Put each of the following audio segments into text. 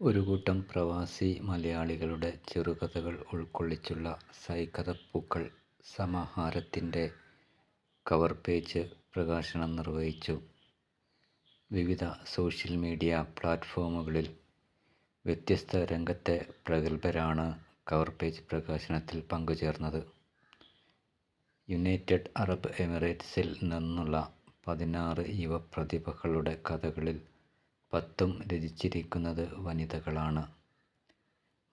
ഒരു കൂട്ടം പ്രവാസി മലയാളികളുടെ ചെറുകഥകൾ ഉൾക്കൊള്ളിച്ചുള്ള സൈക്കഥപ്പൂക്കൾ സമാഹാരത്തിന്റെ കവർ പേജ് പ്രകാശനം നിർവഹിച്ചു. വിവിധ സോഷ്യൽ മീഡിയ പ്ലാറ്റ്ഫോമുകളിൽ വ്യത്യസ്ത രംഗത്തെ പ്രഗത്ഭരാണ് കവർ പേജ് പ്രകാശനത്തിൽ പങ്കുചേർന്നത്. യുണൈറ്റഡ് അറബ് എമിറേറ്റ്സിൽ നിന്നുള്ള പതിനാറ് യുവ പ്രതിഭകളുടെ കഥകളിൽ പത്തും രചിച്ചിരിക്കുന്നത് വനിതകളാണ്.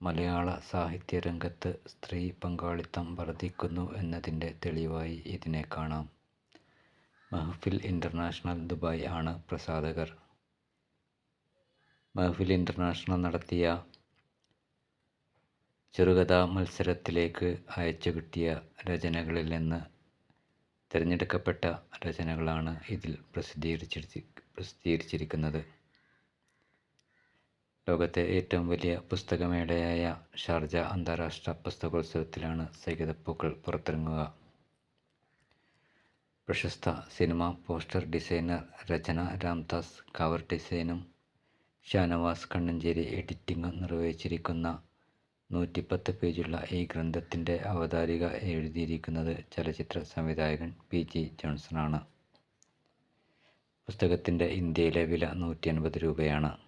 മലയാള സാഹിത്യരംഗത്ത് സ്ത്രീ പങ്കാളിത്തം വർധിക്കുന്നു എന്നതിന്റെ തെളിവായി ഇതിനെ കാണാം. മഹഫിൽ ഇന്റർനാഷണൽ ദുബായ് ആണ് പ്രസാധകർ. മഹ്ഫിൽ ഇന്റർനാഷണൽ നടത്തിയ ചെറുകഥാ മത്സരത്തിലേക്ക് അയച്ചു കിട്ടിയ രചനകളിൽ നിന്ന് തിരഞ്ഞെടുക്കപ്പെട്ട രചനകളാണ് ഇതിൽ പ്രസിദ്ധീകരിച്ചിരിക്കുന്നത്. ലോകത്തെ ഏറ്റവും വലിയ പുസ്തകമേളയായ ഷാർജ അന്താരാഷ്ട്ര പുസ്തകോത്സവത്തിലാണ് സൈകതപ്പൂക്കൾ പുറത്തിറങ്ങുക. പ്രശസ്ത cinema poster designer Rachana Ramdas cover ഡിസൈനും ഷാനവാസ് കണ്ണഞ്ചേരി എഡിറ്റിംഗും നിർവഹിച്ചിരിക്കുന്ന നൂറ്റിപ്പത്ത് പേജുള്ള ഈ ഗ്രന്ഥത്തിന്റെ അവതാരിക എഴുതിയിരിക്കുന്നത് ചലച്ചിത്ര സംവിധായകൻ പി. ജി. ജോൺസണാണ്. പുസ്തകത്തിന്റെ ഇന്ത്യയിലെ വില നൂറ്റി അൻപത് രൂപയാണ്.